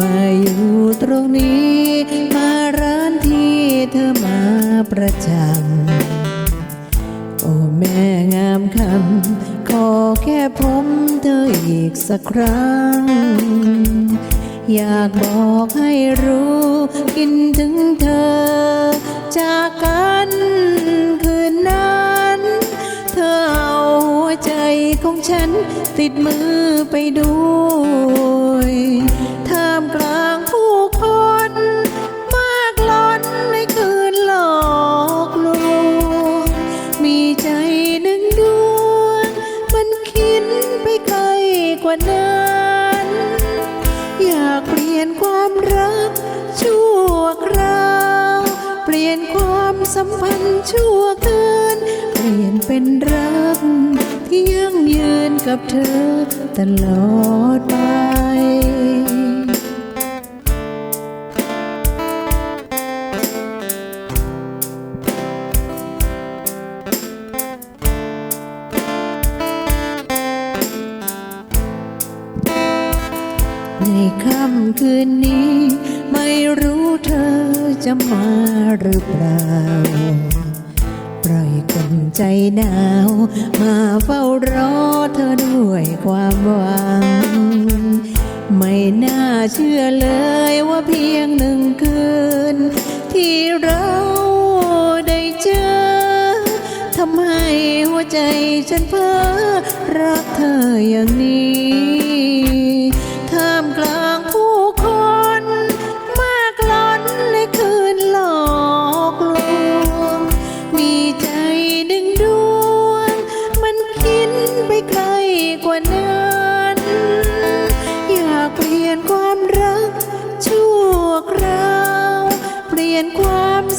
มาอยู่ตรงนี้ มาร้านที่เธอมาประจำ โอ้แม่งามคำขอแค่ผมเธออีกสักครั้ง อยากบอกให้รู้คิดถึงเธอ จากกันคืนนั้น เธอเอาหัวใจของฉัน ติดมือไปด้วย กว่านั้น อยากเปลี่ยนความรัก ชั่วคราว เปลี่ยนความสัมพันธ์ชั่วคืน เปลี่ยนเป็นรัก ที่ยั่งยืนกับเธอตลอดไป ค่ำคืนนี้ ไม่รู้เธอจะมาหรือเปล่า ปล่อยคนใจหนาว มาเฝ้ารอเธอด้วยความหวัง ไม่น่าเชื่อเลยว่าเพียงหนึ่งคืน ที่เราได้เจอทำให้หัวใจฉันเพ้อรักเธออย่างนี้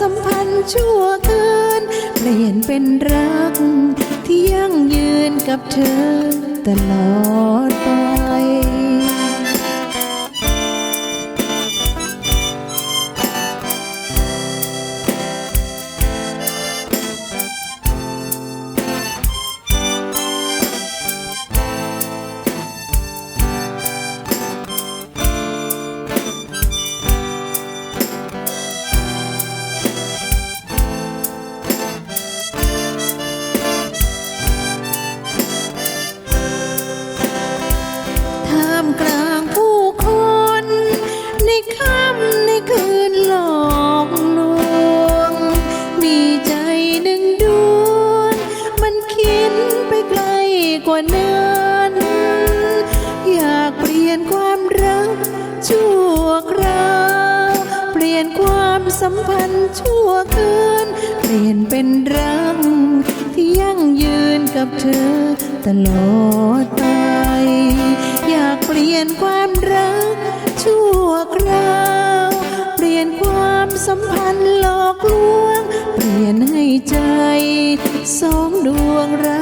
สัมพันธ์ชั่วคืนเปลี่ยนเป็นรักที่ยั่งยืนกับเธอตลอดไป กว่านั้นอยากเปลี่ยนความรักชั่วคราวเปลี่ยนความสัมพันธ์ชั่วคืนเปลี่ยนเป็นรักที่ยั่งยืนกับเธอตลอดไป อยากเปลี่ยนความรักชั่วคราวเปลี่ยนความสัมพันธ์หลอกลวง เปลี่ยนให้ใจสองดวงรัก